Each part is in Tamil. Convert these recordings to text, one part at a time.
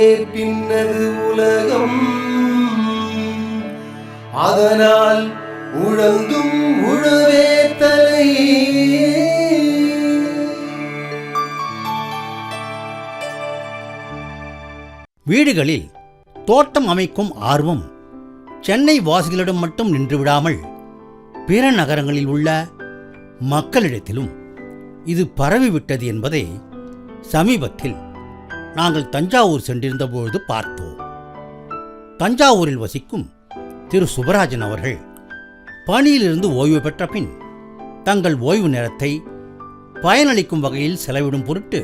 பின்னது உலகம். அதனால் உழந்தும் உழவே தலை. வீடுகளில் தோட்டம் அமைக்கும் ஆர்வம் சென்னை வாசிகளிடம் மட்டும் நின்றுவிடாமல் பிற நகரங்களில் உள்ள மக்களிடத்திலும் இது பரவிவிட்டது என்பதை சமீபத்தில் நாங்கள் தஞ்சாவூர் சென்றிருந்தபொழுது பார்த்தோம் தஞ்சாவூரில் வசிக்கும் திரு சுபராஜன் அவர்கள் பணியிலிருந்து ஓய்வு பெற்ற பின் தங்கள் ஓய்வு நேரத்தை பயனளிக்கும் வகையில் செலவிடும் பொருட்டு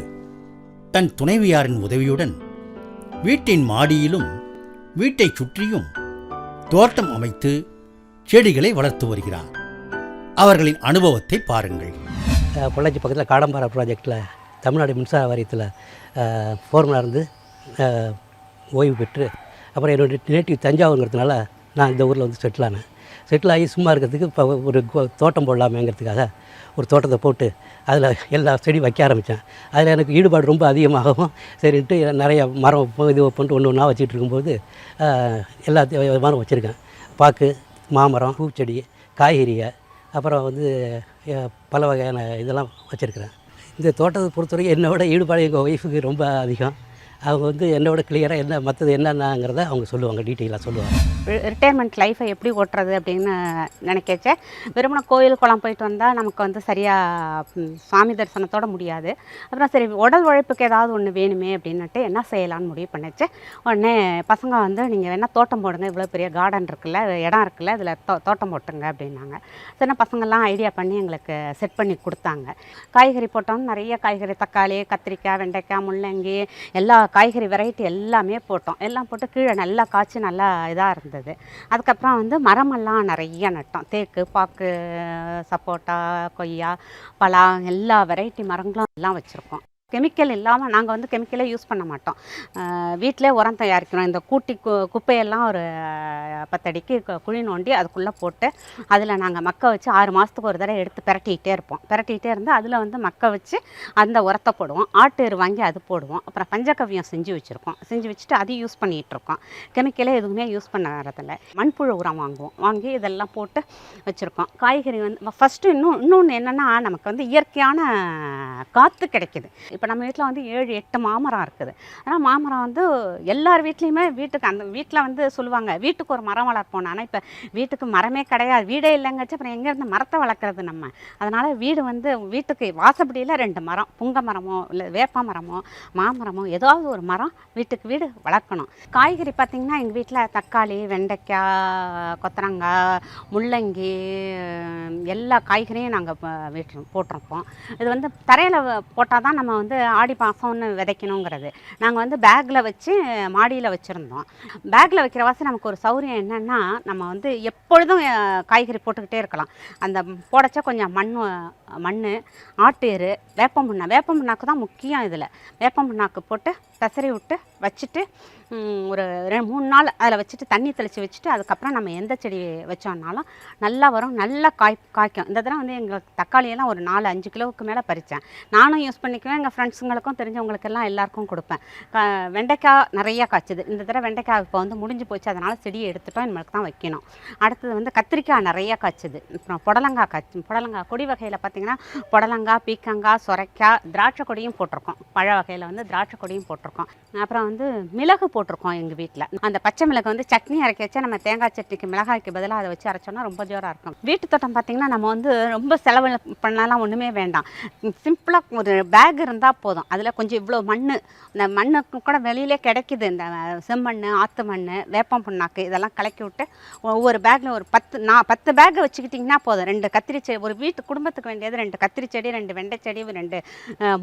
தன் துணைவியாரின் உதவியுடன் வீட்டின் மாடியிலும் வீட்டைச் சுற்றியும் தோட்டம் அமைத்து செடிகளை வளர்த்து வருகிறார். அவர்களின் அனுபவத்தை பாருங்கள். பொள்ளாச்சி பக்கத்தில் காடம்பாறை ப்ராஜெக்டில் தமிழ்நாடு மின்சார வாரியத்தில் ஃபோர்மனாக இருந்து ஓய்வு பெற்று அப்புறம் என்னுடைய நேட்டிவ் தஞ்சாவூருங்கிறதுனால நான் இந்த ஊரில் வந்து செட்டில் ஆனேன். செட்டில் ஆகி சும்மா இருக்கிறதுக்கு இப்போ ஒரு தோட்டம் போடலாமேங்கிறதுக்காக ஒரு தோட்டத்தை போட்டு அதில் எல்லா செடி வைக்க ஆரம்பித்தேன் அதில் எனக்கு ஈடுபாடு ரொம்ப அதிகமாகவும் சரின்ட்டு நிறைய மரம் இது பண்ணிட்டு ஒன்று ஒன்றா வச்சுட்டு இருக்கும்போது எல்லா மரம் வச்சுருக்கேன். பாக்கு மாமரம் பூச்செடி காய்கறியை அப்புறம் வந்து பல வகையான இதெல்லாம் வச்சுருக்கிறேன். இந்த தோட்டத்தை பொறுத்தவரைக்கும் என்னை விட ஈடுபாடு எங்கள் ஒய்ஃபுக்கு ரொம்ப அதிகம். அவங்க வந்து என்னோட கிளியராக என்ன மற்றது என்னென்னங்கிறத அவங்க சொல்லுவாங்க டீட்டெயிலாக சொல்லுவாங்க. ரிட்டையர்மெண்ட் லைஃப்பை எப்படி ஓட்டுறது அப்படின்னு நினைக்கச்ச வெறுமனே கோயில் குளம் போயிட்டு வந்தால் நமக்கு வந்து சரியாக சாமி தரிசனத்தோட முடியாது. அப்புறம் சரி உடல் உழைப்புக்கு ஏதாவது ஒன்று வேணுமே அப்படின்னுட்டு என்ன செய்யலான்னு முடிவு பண்ணிச்சு. உடனே பசங்க வந்து நீங்கள் வேணால் தோட்டம் போடுங்க இவ்வளோ பெரிய கார்டன் இருக்குல்ல இடம் இருக்குல்ல இதில் தோ தோட்டம் போட்டுங்க அப்படின்னாங்க. சரி பசங்கள்லாம் ஐடியா பண்ணி எங்களுக்கு செட் பண்ணி கொடுத்தாங்க. காய்கறி போட்டோம் நிறைய காய்கறி தக்காளி கத்திரிக்காய் வெண்டைக்காய் முள்ளங்கி எல்லா காய்கறி வெரைட்டி எல்லாமே போட்டோம். எல்லாம் போட்டு கீழே நல்லா காய்ச்சி நல்லா இதாக இருந்தது. அதுக்கப்புறம் வந்து மரமெல்லாம் நிறைய நட்டோம். தேக்கு பாக்கு சப்போட்டா கொய்யா பலா எல்லா வெரைட்டி மரங்களும் எல்லாம் வச்சுருக்கோம். கெமிக்கல் இல்லாமல் நாங்கள் வந்து கெமிக்கலே யூஸ் பண்ண மாட்டோம். வீட்டிலே உரம் தயாரிக்கிறோம். இந்த கூட்டி கு குப்பையெல்லாம் ஒரு பத்தடிக்கு குழி நோண்டி அதுக்குள்ளே போட்டு அதில் நாங்கள் மக்க வச்சு ஆறு மாதத்துக்கு ஒரு தடவை எடுத்து பிரட்டிக்கிட்டே இருப்போம். பிரட்டிக்கிட்டே இருந்து அதில் வந்து மக்க வச்சு அந்த உரத்தை போடுவோம். ஆட்டு எரு வாங்கி அது போடுவோம். அப்புறம் பஞ்சகவ்யம் செஞ்சு வச்சுருக்கோம். செஞ்சு வச்சுட்டு அதையும் யூஸ் பண்ணிகிட்டு இருக்கோம். கெமிக்கலே எதுவுமே யூஸ் பண்ண வரதில்ல மண்புழு உரம் வாங்குவோம். வாங்கி இதெல்லாம் போட்டு வச்சுருக்கோம். காய்கறி வந்து ஃபஸ்ட்டு இன்னும் இன்னொன்று என்னென்னா நமக்கு வந்து இயற்கையான காற்று கிடைக்கிது. இப்போ நம்ம வீட்டில் வந்து ஏழு எட்டு மாமரம் இருக்குது. ஆனால் மாமரம் வந்து எல்லார் வீட்லேயுமே வீட்டுக்கு அந்த வீட்டில் வந்து சொல்லுவாங்க வீட்டுக்கு ஒரு மரம் வளர்ப்போம் ஆனால் இப்போ வீட்டுக்கு மரமே கிடையாது வீடே இல்லைங்கச்சு அப்புறம் எங்கேருந்து மரத்தை வளர்க்குறது நம்ம? அதனால் வீடு வந்து வீட்டுக்கு வாசப்படியில் ரெண்டு மரம் புங்க மரமோ இல்லை வேப்ப மரமோ மாமரமோ ஏதாவது ஒரு மரம் வீட்டுக்கு வீடு வளர்க்கணும். காய்கறி பார்த்திங்கன்னா எங்கள் வீட்டில் தக்காளி வெண்டைக்காய் கொத்தரங்காய் முள்ளங்கி எல்லா காய்கறியும் நாங்கள் வீட்டு போட்டிருப்போம். இது வந்து தரையில் போட்டால் தான் நம்ம வந்து ஆடி மாதம்னு விதைக்கணுங்கிறது. நாங்கள் வந்து பேக்கில் வச்சு மாடியில் வச்சுருந்தோம். பேக்கில் வைக்கிற வாசி நமக்கு ஒரு சௌரியம் என்னென்னா நம்ம வந்து எப்பொழுதும் காய்கறி போட்டுக்கிட்டே இருக்கலாம். அந்த போடச்ச கொஞ்சம் மண் மண் ஆட்டு எரு வேப்பம் புண்ணா வேப்பம் புண்ணாக்கு தான் முக்கியம் இதில். வேப்பம் புண்ணாக்கு போட்டு பெசரி விட்டு வச்சுட்டு ஒரு ரெண்டு மூணு நாள் அதில் வச்சுட்டு தண்ணி தெளித்து வச்சுட்டு அதுக்கப்புறம் நம்ம எந்த செடி வச்சோம்னாலும் நல்லா வரும் நல்லா காய் காய்க்கும். இந்த தடவை வந்து எங்களுக்கு தக்காளியெல்லாம் ஒரு நாலு அஞ்சு கிலோவுக்கு மேலே பறித்தேன் நானும் யூஸ் பண்ணிக்குவேன் எங்கள் ஃப்ரெண்ட்ஸுங்களுக்கும் தெரிஞ்சவங்களுக்கெல்லாம் எல்லாருக்கும் கொடுப்பேன். வெண்டைக்காய் நிறைய காய்ச்சிது. இந்த தடவை வெண்டைக்காய் இப்போ வந்து முடிஞ்சு போச்சு அதனால் செடியை எடுத்துட்டோம் நம்மளுக்கு தான் வைக்கணும். அடுத்தது வந்து கத்திரிக்காய் நிறைய காய்ச்சுது. அப்புறம் புடலங்காய் காய்ச்சி புடலங்காய் கொடி வகையில் பார்த்தீங்கன்னா புடலங்காய் பீக்கங்காய் சொரைக்காய் திராட்சை கொடியும் போட்டிருக்கோம். பழ வகையில் வந்து திராட்சை கொடியும் போட்டிருக்கோம். அப்புறம் வந்து மிளகு போட்டிருக்கோம் எங்கள் வீட்டில் அந்த பச்சை மிளகு வந்து சட்னி அரைக்க வச்சா நம்ம தேங்காய் சட்னிக்கு மிளகாய்க்கு பதிலாக அதை வச்சு அரைச்சோம்னா ரொம்ப ஜோராக இருக்கும். வீட்டு தோட்டம் பார்த்திங்கன்னா நம்ம வந்து ரொம்ப செலவு பண்ணலாம் ஒன்றுமே வேண்டாம். சிம்பிளாக ஒரு பேக் இருந்தால் போதும். அதில் கொஞ்சம் இவ்வளோ மண் இந்த மண்ணுக்கு கூட வெளியிலே கிடைக்குது. இந்த செம்மண் ஆற்று மண் வேப்பம் புண்ணாக்கு இதெல்லாம் கலக்கி விட்டு ஒவ்வொரு பேக்கில் ஒரு பத்து நான் பத்து பேக்கை வச்சுக்கிட்டிங்கன்னா போதும். ரெண்டு கத்திரி செடி ஒரு வீட்டு குடும்பத்துக்கு வேண்டியது ரெண்டு கத்திரி செடி ரெண்டு வெண்டை செடி ரெண்டு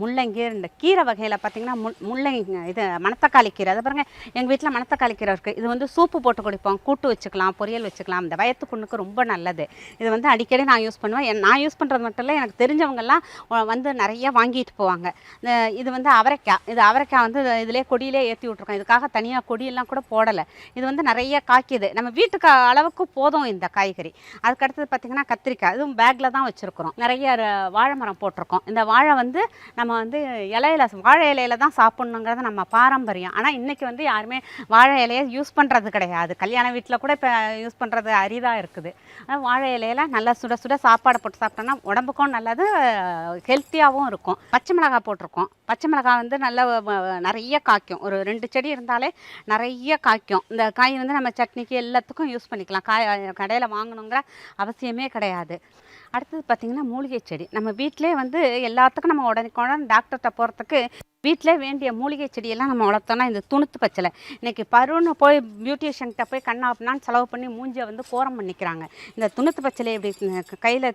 முள்ளங்கி ரெண்டு கீரை வகையில் பார்த்தீங்கன்னா முள்ளங்கி இது மணத்தக்காளி கீரை. அதை பாருங்க எங்கள் வீட்டில் மணத்தக்காளி கீரை இருக்குது இது வந்து சூப்பு போட்டு குடிப்போம். கூட்டு வச்சுக்கலாம் பொரியல் வச்சுக்கலாம். இந்த வயத்து புண்ணுக்கு ரொம்ப நல்லது. இது வந்து அடிக்கடி நான் யூஸ் பண்ணுவேன். நான் யூஸ் பண்ணுறது மட்டும் இல்லை எனக்கு தெரிஞ்சவங்கெல்லாம் வந்து நிறைய வாங்கிட்டு போவாங்க. இந்த- இது வந்து அவரைக்காய் இது அவரைக்காய் வந்து இதிலே கொடியிலே ஏற்றி விட்ருக்கோம் இதுக்காக தனியாக கொடியெல்லாம் கூட போடலை. இது வந்து நிறைய காய்க்குது. நம்ம வீட்டுக்கு அளவுக்கு போதும் இந்த காய்கறி. அதுக்கு அடுத்தது பார்த்திங்கன்னா கத்திரிக்காய். இதுவும் பேக்கில் தான் வச்சுருக்குறோம். நிறைய வாழை மரம் போட்டிருக்கோம். இந்த வாழை வந்து நம்ம வந்து இலையில வாழை இலையில தான் சாப்பிட்ணுங்கிறத அதுதான் நம்ம பாரம்பரியம். ஆனால் இன்றைக்கி வந்து யாருமே வாழை இலையை யூஸ் பண்ணுறது கிடையாது. கல்யாண வீட்டில் கூட இப்போ யூஸ் பண்ணுறது அரிதாக இருக்குது. ஆனால் வாழை இலையில நல்லா சுட சுட சாப்பாடு போட்டு சாப்பிட்டோன்னா உடம்புக்கும் நல்லது ஹெல்த்தியாகவும் இருக்கும். பச்சை மிளகாய் போட்டிருக்கோம். பச்சை மிளகாய் வந்து நல்ல நிறைய காய்க்கும். ஒரு ரெண்டு செடி இருந்தாலே நிறைய காய்க்கும். இந்த காய் வந்து நம்ம சட்னிக்கு எல்லாத்துக்கும் யூஸ் பண்ணிக்கலாம். காய் கடையில் வாங்கணுங்கிற அவசியமே கிடையாது. அடுத்தது பார்த்திங்கன்னா மூலிகை செடி. நம்ம வீட்டிலே வந்து எல்லாத்துக்கும் நம்ம உடனே உடனே டாக்டர்கிட்ட போகிறதுக்கு வீட்டிலே வேண்டிய மூலிகை செடியெல்லாம் நம்ம வளர்த்தோன்னா இந்த துணுத்து பச்சலை. இன்றைக்கி பருன்னு போய் பியூட்டிஷியன்கிட்ட போய் கண்ணா அப்படின்னான்னு செலவு பண்ணி மூஞ்சியை வந்து கோரம் பண்ணிக்கிறாங்க. இந்த துணுத்து பச்சலை இப்படி கையில்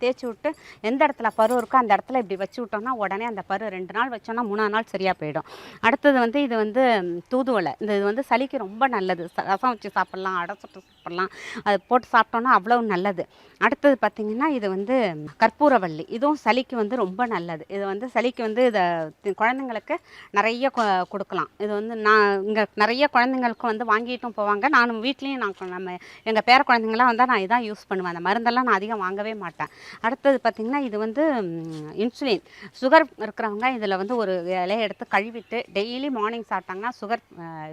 தேய்ச்சி விட்டு எந்த இடத்துல பரு இருக்கோ அந்த இடத்துல இப்படி வச்சு விட்டோம்னா உடனே அந்த பரு ரெண்டு நாள் வச்சோன்னா மூணாவது நாள் சரியாக போயிடும். அடுத்தது வந்து இது வந்து தூதுவலை இந்த இது வந்து சளிக்கு ரொம்ப நல்லது. ரசம் வச்சு சாப்பிட்லாம் அடை சுட்டு சாப்பிட்லாம். அது போட்டு சாப்பிட்டோன்னா அவ்வளோ நல்லது. அடுத்தது பார்த்திங்கன்னா இது வந்து கற்பூரவள்ளி. இதுவும் சளிக்கு வந்து ரொம்ப நல்லது. இது வந்து சளிக்கு வந்து இதை குழந்தைங்களுக்கு நிறைய கொ- கொடுக்கலாம். இது வந்து நான் இங்கே நிறைய குழந்தைங்களுக்கு வந்து வாங்கிட்டும் போவாங்க. நானும் வீட்லேயும் நான் நம்ம எங்கள் பேர குழந்தைங்களாம் வந்தால் நான் இதான் யூஸ் பண்ணுவேன். அந்த மருந்தெல்லாம் நான் அதிகம் வாங்கவே மாட்டேன். அடுத்தது பார்த்திங்கன்னா இது வந்து இன்சுலின் சுகர் இருக்கிறவங்க இதில் வந்து ஒரு இலையை எடுத்து கழுவிட்டு டெய்லி மார்னிங் சாப்பிட்டாங்கன்னா சுகர்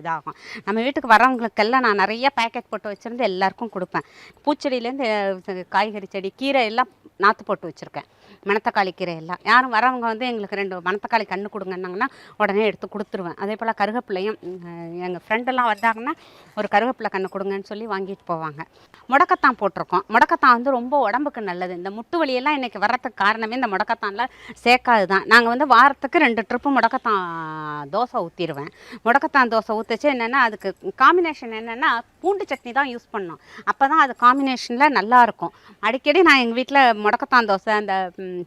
இதாகும். நம்ம வீட்டுக்கு வரவங்களுக்கெல்லாம் நான் நிறைய பேக்கெட் போட்டு வச்சுருந்து எல்லாருக்கும் கொடுப்பேன். பூச்செடியிலேருந்து காய்கறி செடி கீரை எல்லாம் நாற்று போட்டு வச்சுருக்கேன். மணத்தக்காளி கீரை எல்லாம். யாரும் வரவங்க வந்து எங்களுக்கு ரெண்டு மணத்தக்காளி கன்று கொடுங்கன்னாங்கன்னா உடனே எடுத்து கொடுத்துருவேன். அதே போல் கருகப்பிள்ளையும் எங்கள் ஃப்ரெண்டெல்லாம் வந்தாங்கன்னா ஒரு கருவேப்பிலை கன்று கொடுங்கன்னு சொல்லி வாங்கிட்டு போவாங்க. முடக்கத்தான் போட்டிருக்கோம். முடக்கத்தான் வந்து ரொம்ப உடம்புக்கு நல்லது. இந்த முட்டு வலியெல்லாம் இன்றைக்கி வர்றதுக்கு காரணமே இந்த முடக்கத்தானில் சேர்க்காது தான் நாங்கள் வந்து வாரத்துக்கு ரெண்டு ட்ரிப்பு முடக்கத்தான் தோசை ஊற்றிடுவேன் முடக்கத்தான் தோசை ஊற்றிச்சு என்னென்னா அதுக்கு காம்பினேஷன் என்னென்னா பூண்டு சட்னி தான் யூஸ் பண்ணோம். அப்போ தான் அது காம்பினேஷனில் நல்லாயிருக்கும் அடிக்கடி நான் எங்கள் வீட்டில் முடக்கத்தான் தோசை அந்த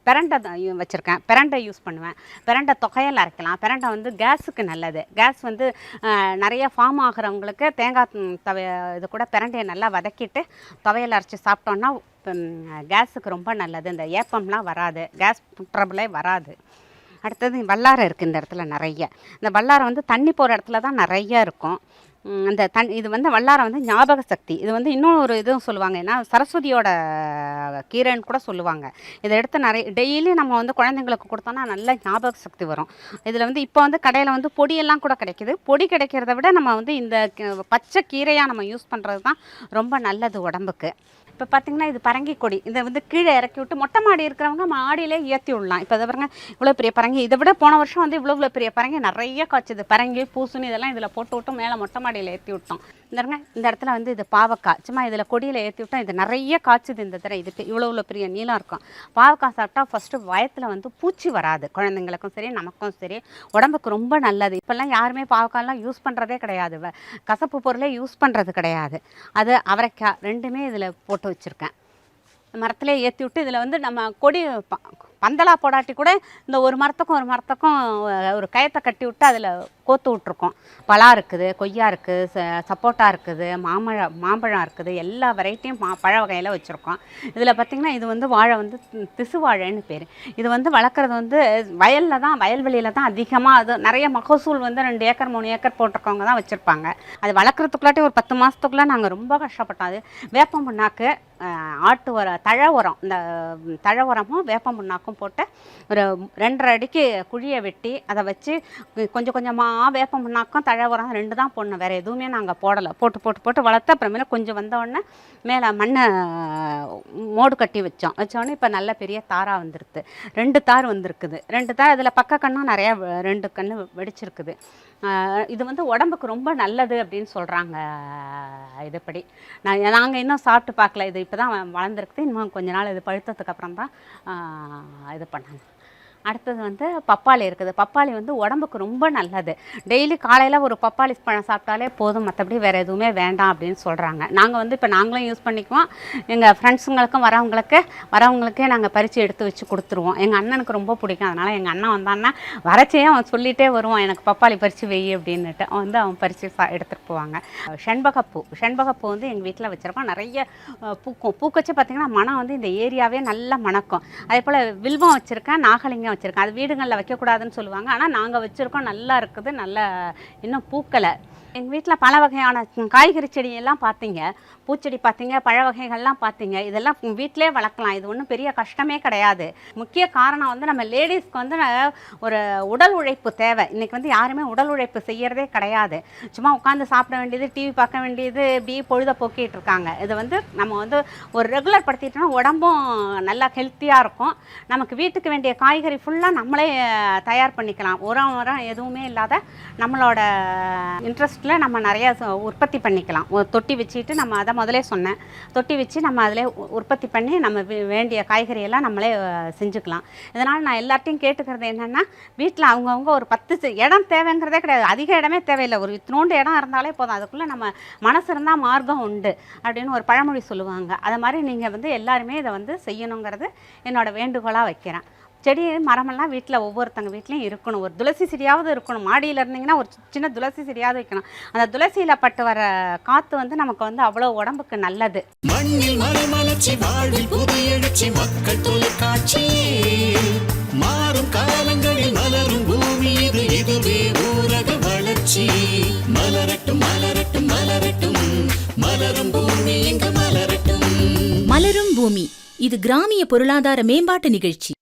பிரண்டை தான் வச்சுருக்கேன். பிரண்டை யூஸ் பண்ணுவேன். பிரண்டை தொகையில் அரைக்கலாம். பிரண்டை வந்து கேஸுக்கு நல்லது. கேஸ் வந்து நிறைய ஃபார்ம் ஆகுறவங்களுக்கு தேங்காய் தவைய இது கூட பிரண்டையை நல்லா வதக்கிட்டு துவையல் அரைச்சி சாப்பிட்டோன்னா கேஸுக்கு ரொம்ப நல்லது. இந்த ஏப்பம்லாம் வராது. கேஸ் ட்ரபிளே வராது. அடுத்தது வல்லாரம் இருக்குது இந்த இடத்துல நிறைய. இந்த வல்லாரை வந்து தண்ணி போகிற இடத்துல தான் நிறைய இருக்கும். அந்த தன் இது வந்து வல்லாரம் வந்து ஞாபக சக்தி. இது வந்து இன்னும் ஒரு இதுவும் சொல்லுவாங்க. ஏன்னா சரஸ்வதியோட கீரைன்னு கூட சொல்லுவாங்க. இதை எடுத்து நிறைய டெய்லி நம்ம வந்து குழந்தைங்களுக்கு கொடுத்தோம்னா நல்ல ஞாபக சக்தி வரும். இதில் வந்து இப்போ வந்து கடையில் வந்து பொடியெல்லாம் கூட கிடைக்குது. பொடி கிடைக்கிறத விட நம்ம வந்து இந்த பச்சை கீரையாக நம்ம யூஸ் பண்ணுறது தான் ரொம்ப நல்லது உடம்புக்கு. இப்போ பார்த்தீங்கன்னா இது பரங்கி கொடி. இதை வந்து கீழே இறக்கி விட்டு மொட்டை மாடி இருக்கிறவங்க மாடியிலே ஏற்றி விடலாம். இப்போ இதை பாருங்க இவ்வளோ பெரிய பரங்கி. இதை விட போன வருஷம் வந்து இவ்வளோ இவ்வளோ பெரிய பரங்கி நிறைய காய்ச்சது. பரங்கி பூசணி இதெல்லாம் இதில் போட்டு விட்டு மேலே மொட்டை மாடியில் ஏற்றி விட்டோம். இந்தருங்க இந்த இடத்துல வந்து இது பாவக்காய். சும்மா இதில் கொடியில் ஏற்றி விட்டோம் இது நிறைய காய்ச்சது இந்த தடவை. இது இவ்வளோ இவ்வளோ பெரிய நீளம் இருக்கும். பாவக்காய் சாப்பிட்டா ஃபஸ்ட்டு வயத்தில் வந்து பூச்சி வராது. குழந்தைங்களுக்கும் சரி நமக்கும் சரி. உடம்புக்கு ரொம்ப நல்லது. இப்போல்லாம் யாருமே பாவக்காய்லாம் யூஸ் பண்ணுறதே கிடையாது. வ- கசப்பு பொருளே யூஸ் பண்ணுறது கிடையாது. அது அவரைக்காய் ரெண்டுமே இதில் போட்டு வச்சுருக்கேன். மரத்திலே ஏற்றி விட்டு இதில் வந்து நம்ம கொடி வைப்போம். பந்தலா போடாட்டி கூட இந்த ஒரு மரத்துக்கும் ஒரு மரத்துக்கும் ஒரு கயத்தை கட்டி விட்டு அதில் கோத்து விட்ருக்கோம் பலா இருக்குது கொய்யா இருக்குது ச- சப்போட்டா இருக்குது மாம்பழம் மாம்பழம் இருக்குது. எல்லா வெரைட்டியும் மா பழ வகையில் வச்சுருக்கோம். இதில் பார்த்திங்கன்னா இது வந்து வாழை வந்து திசு வாழைன்னு பேர். இது வந்து வளர்க்குறது வந்து வயலில் தான் வயல்வெளியில் தான் அதிகமாக அது நிறைய மகசூல் வந்து ரெண்டு ஏக்கர் மூணு ஏக்கர் போட்டிருக்கவங்க தான் வச்சுருப்பாங்க. அது வளர்க்குறதுக்குள்ளாட்டி ஒரு பத்து மாதத்துக்குள்ளே நாங்கள் ரொம்ப கஷ்டப்பட்டோம். அது வேப்பம் புண்ணாக்கு ஆட்டு உரம் தழை உரம் இந்த தழை உரமும் வேப்பம் புண்ணாக்கும் போட்டு ஒரு ரெண்டரை அடிக்கு குழியை வெட்டி அதை வச்சு கொஞ்சம் கொஞ்சமாக வேப்பம் புண்ணாக்கும் தழை உரம் ரெண்டு தான் போடணும். வேறு எதுவுமே நாங்கள் போடலை. போட்டு போட்டு போட்டு வளர்த்து அப்புறமேல கொஞ்சம் வந்த மேலே மண்ணை மோடு கட்டி வச்சோம். வச்சோடனே இப்போ நல்ல பெரிய தாராக வந்துருக்குது ரெண்டு தார் வந்திருக்குது. ரெண்டு தார் அதில் பக்க கண்ணும் நிறையா ரெண்டு கண்ணு வெடிச்சிருக்குது. இது வந்து உடம்புக்கு ரொம்ப நல்லது அப்படின்னு சொல்கிறாங்க இதுபடி. நான் நாங்கள் இன்னும் சாப்பிட்டு பார்க்கல. இது இப்போ தான் வளர்ந்துருக்குது. இன்னும் கொஞ்ச நாள் இது பழுத்ததுக்கு அப்புறம் தான் இது பண்ணாங்க. அடுத்தது வந்து பப்பாளி இருக்குது. பப்பாளி வந்து உடம்புக்கு ரொம்ப நல்லது. டெய்லி காலையில் ஒரு பப்பாளி பழம் சாப்பிட்டாலே போதும். மற்றபடி வேறு எதுவுமே வேண்டாம் அப்படின்னு சொல்கிறாங்க நாங்கள் வந்து இப்போ நாங்களும் யூஸ் பண்ணிக்குவோம். எங்கள் ஃப்ரெண்ட்ஸுங்களுக்கும் வரவங்களுக்கு வரவங்களுக்கே நாங்கள் பறித்து எடுத்து வச்சு கொடுத்துருவோம். எங்கள் அண்ணனுக்கு ரொம்ப பிடிக்கும். அதனால் எங்கள் அண்ணன் வந்தான்னா வரச்சே அவன் சொல்லிகிட்டே வருவான். எனக்கு பப்பாளி பறித்து வெய் அப்படின்னுட்டு அவன் வந்து அவன் பறித்து சா எடுத்துகிட்டு போவாங்க. செண்பகப்பூ. செண்பகப்பூ வந்து எங்கள் வீட்டில் வச்சுருக்கோம். நிறைய பூக்கும். பூக்கச்சு பார்த்திங்கன்னா மனம் வந்து இந்த ஏரியாவே நல்லா மணக்கும். அதே போல் வில்வம் வச்சுருக்கேன். நாகலிங்கம் வச்சுருக்கேன். அது வீடுகளில் வைக்கக்கூடாதுன்னு சொல்லுவாங்க. ஆனால் நாங்கள் வச்சுருக்கோம். நல்லா இருக்குது. நல்லா இன்னும் பூக்களை எங்கள் வீட்டில் பல வகையான காய்கறி செடியெல்லாம் பார்த்தீங்க பூச்செடி பார்த்தீங்க பழ வகைகள்லாம் பார்த்தீங்க இதெல்லாம் வீட்டிலே வளர்க்கலாம். இது ஒன்றும் பெரிய கஷ்டமே கிடையாது. முக்கிய காரணம் வந்து நம்ம லேடிஸ்க்கு வந்து ஒரு உடல் உழைப்பு தேவை. இன்றைக்கி வந்து யாருமே உடல் உழைப்பு செய்கிறதே கிடையாது. சும்மா உட்காந்து சாப்பிட வேண்டியது டிவி பார்க்க வேண்டியது இப்படி பொழுத போக்கிட்டு இருக்காங்க. இது வந்து நம்ம வந்து ஒரு ரெகுலர் படுத்திட்டோம்னா உடம்பும் நல்லா ஹெல்த்தியாக இருக்கும். நமக்கு வீட்டுக்கு வேண்டிய காய்கறி ஃபுல்லாக நம்மளே தயார் பண்ணிக்கலாம். உரம் உரம் எதுவுமே இல்லாத நம்மளோட இன்ட்ரெஸ்ட்டில் நம்ம நிறைய உற்பத்தி பண்ணிக்கலாம். ஒரு தொட்டி வச்சுட்டு நம்ம அதை முதலே சொன்னேன். தொட்டி வச்சு நம்ம அதில் உற்பத்தி பண்ணி நம்ம வேண்டிய காய்கறியெல்லாம் நம்மளே செஞ்சுக்கலாம். இதனால் நான் எல்லார்ட்டையும் கேட்டுக்கிறது என்னென்னா வீட்டில் அவங்கவுங்க ஒரு பத்து செ- இடம் தேவைங்கிறதே கிடையாது. அதிக இடமே தேவையில்லை. ஒரு இத்தினோண்டு இடம் இருந்தாலே போதும். அதுக்குள்ளே நம்ம மனசு இருந்தால் மார்க்கம் உண்டு அப்படின்னு ஒரு பழமொழி சொல்லுவாங்க. அதை மாதிரி நீங்கள் வந்து எல்லாருமே இதை வந்து செய்யணுங்கிறது என்னோட வேண்டுகோளாக வைக்கிறேன். செடி மரமெல்லாம் வீட்டில் ஒவ்வொருத்தங்க வீட்லேயும் இருக்கணும். ஒரு துளசி செடியாவது இருக்கணும். மாடியில் இருந்தீங்கன்னா ஒரு சின்ன துளசி செடியாவது வைக்கணும். அந்த துளசியில் பட்டு வர காற்று வந்து நமக்கு வந்து அவ்வளோ உடம்புக்கு நல்லது. மாறும் காலங்களில் மலரும் பூமி இது இதுவே ஊரக வளர்ச்சி. மலரட்டும் மலரட்டும் மலரட்டும். மலரும் பூமி இங்கு மலரட்டும். மலரும் பூமி. இது கிராமிய பொருளாதார மேம்பாட்டு நிகழ்ச்சி.